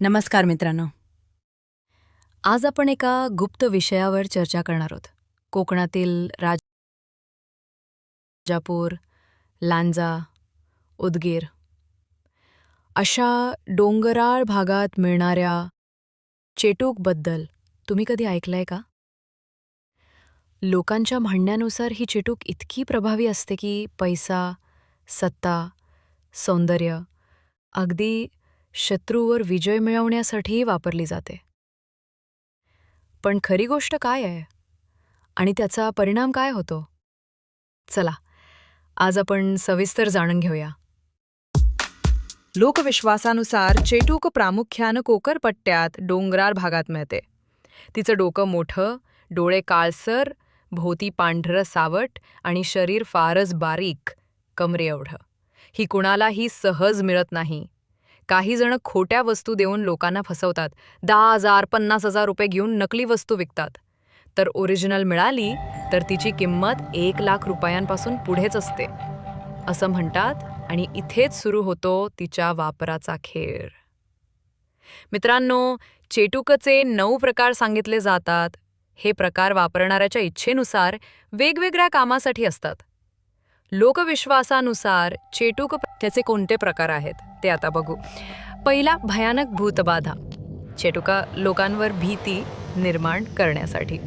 नमस्कार मित्रांनो. आज आपण एका गुप्त विषयावर चर्चा करणार आहोत. कोकणातील राजापूर लांजा उदगीर. अशा डोंगराळ भागात मिळणाऱ्या चेटूकबद्दल तुम्ही कधी ऐकलंय का? लोकांच्या म्हणण्यानुसार ही चेटूक इतकी प्रभावी असते की पैसा सत्ता सौंदर्य अगदी शत्रूवर विजय मिळवण्यासाठीही वापरली जाते. पण खरी गोष्ट काय आहे? आणि त्याचा परिणाम काय होतो? चला आज आपण सविस्तर जाणून घेऊया. लोकविश्वासानुसार चेटूक प्रामुख्यानं कोकरपट्ट्यात डोंगराळ भागात मिळते. तिचं डोकं मोठं डोळे काळसर भोवती पांढरं सावट आणि शरीर फारच बारीक कमरे एवढं ही कुणालाही सहज मिळत नाही. काही जण खोट्या वस्तू देऊन लोकांना फसवतात. दहा हजार पन्नास हजार रुपये घेऊन नकली वस्तू विकतात. तर ओरिजिनल मिळाली तर तिची किंमत एक लाख रुपयांपासून पुढेच असते. असं म्हणतात आणि इथेच सुरू होतो तिच्या वापराचा खेळ. मित्रांनो चेटुकचे नऊ प्रकार सांगितले जातात. हे प्रकार वापरणाऱ्याच्या इच्छेनुसार वेगवेगळ्या कामासाठी असतात. लोकविश्वासानुसार चेटूक त्याचे कोणते प्रकार आहेत ते आता बघू. पहिला भयानक भूतबाधा. चेटुका लोकांवर भीती निर्माण करण्यासाठी.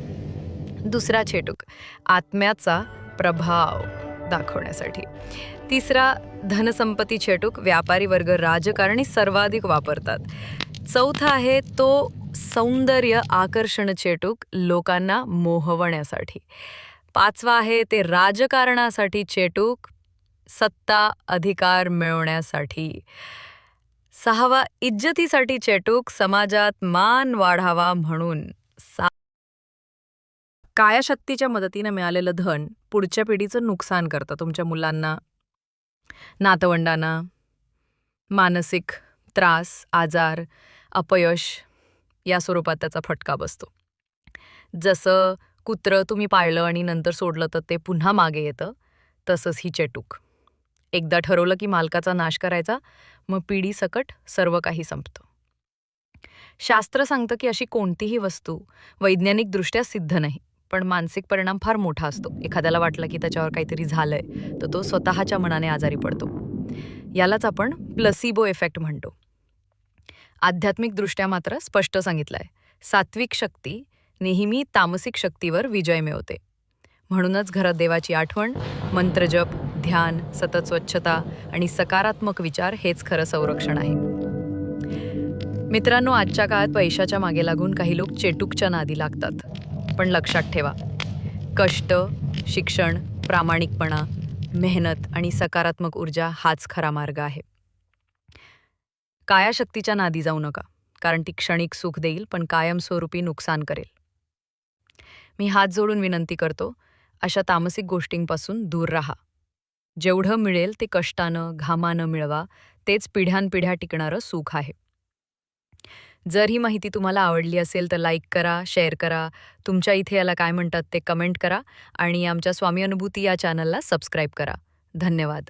दुसरा चेटूक आत्म्याचा प्रभाव दाखवण्यासाठी. तिसरा धनसंपत्ती चेटूक व्यापारी वर्ग राजकारणी सर्वाधिक वापरतात. चौथा आहे तो सौंदर्य आकर्षण चेटूक लोकांना मोहवण्यासाठी. पाचवा आहे ते राजकारणासाठी चेटूक सत्ता अधिकार मिळवण्यासाठी. सहावा इज्जतीसाठी चेटूक समाजात मान वाढावा म्हणून सा कायाशक्तीच्या मदतीनं मिळालेलं धन पुढच्या पिढीचं नुकसान करतं तुमच्या मुलांना. नातवंडांना मानसिक त्रास आजार अपयश या स्वरूपात त्याचा फटका बसतो. जसं कुत्रं तुम्ही पाळलं आणि नंतर सोडलं तर ते पुन्हा मागे येतं तसंच ही चेटूक. एकदा ठरवलं की मालकाचा नाश करायचा मग पिढी सकट सर्व काही संपतं. शास्त्र सांगतं की अशी कोणतीही वस्तू वैज्ञानिकदृष्ट्या सिद्ध नाही पण मानसिक परिणाम फार मोठा असतो. एखाद्याला वाटलं की त्याच्यावर काहीतरी झालंय तर तो स्वतःच्या मनाने आजारी पडतो. यालाच आपण प्लसिबो इफेक्ट म्हणतो. आध्यात्मिकदृष्ट्या मात्र स्पष्ट सांगितलंय सात्विक शक्ती नेहमी तामसिक शक्तीवर विजय मिळवते. म्हणूनच घरात देवाची आठवण मंत्रजप ध्यान सतत स्वच्छता आणि सकारात्मक विचार हेच खरं संरक्षण आहे. मित्रांनो आजच्या काळात पैशाच्या मागे लागून काही लोक चेटूकच्या नादी लागतात. पण लक्षात ठेवा कष्ट शिक्षण प्रामाणिकपणा मेहनत आणि सकारात्मक ऊर्जा हाच खरा मार्ग आहे. कायाशक्तीच्या नादी जाऊ नका कारण ती क्षणिक सुख देईल पण कायमस्वरूपी नुकसान करेल. मी हात जोडून विनंती करतो अशा तामसिक गोष्टींपासून दूर राहा. जेवढं मिळेल ते कष्टानं घामानं मिळवा तेच पिढ्यानपिढ्या टिकणारं सुख आहे. जर ही माहिती तुम्हाला आवडली असेल तर लाईक करा शेअर करा. तुमच्या इथे याला काय म्हणतात ते कमेंट करा आणि आमच्या स्वामी अनुभूती या चॅनलला सबस्क्राईब करा. धन्यवाद.